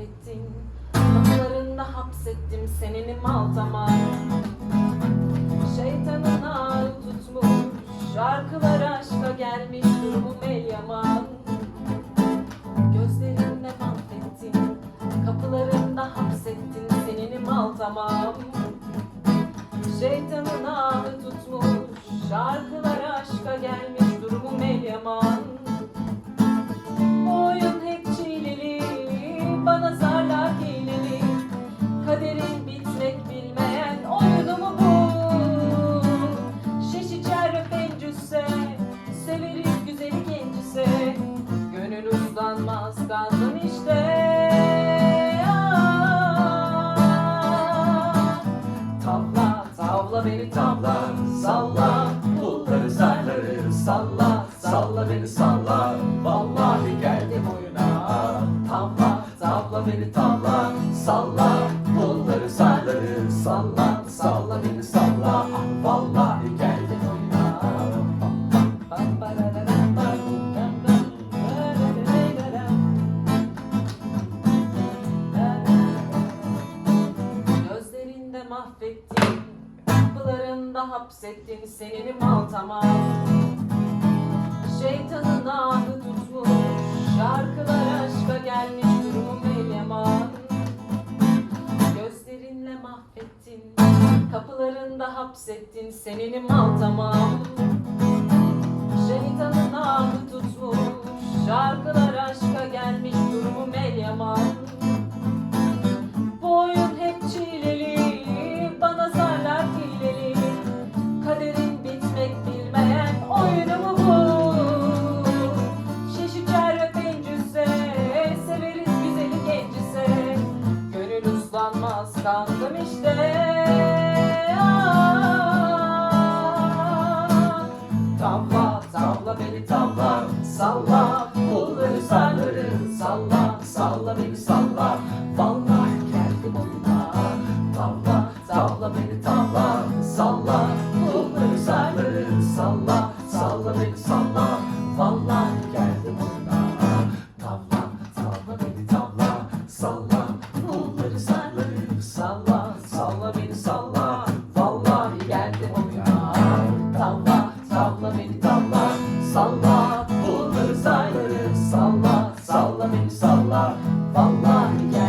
mahvettin. Kapılarında hapsettim seneni mal damar Şeytanın ağı tutmuş Şarkılar aşka gelmiş durumum el yaman. Gözlerimle mahvettin Kapılarında hapsettin seneni mal tamam Şeytanın ağı tutmuş Şarkılar aşka gelmiş durumum el yaman. Tavla Salla pulları zarları Salla. Salla beni salla Vallahi geldim oyuna. Tavla tavla beni tavla Salla pulları zarları Salla. Salla beni salla Vallahi geldim oyuna. Gözlerinde mahvettin Kapılarında hapsettin Senin mal tamam. Şeytanın ahı tutmuş Şarkılar aşka gelmiş Durumum el yaman Gözlerinle mahvettin Kapılarında hapsettin Senin mal tamam. Şeytanın ahı tutmuş Şarkılar kandım işte Ah! Tavla tavla beni tavla Salla kolları sarları Salla salla beni salla salla Salla beni salla. Vallahi geldi oyuna Tavla tavla beni tavla. Salla buluruz ayları Salla salla beni salla. Vallahi geldi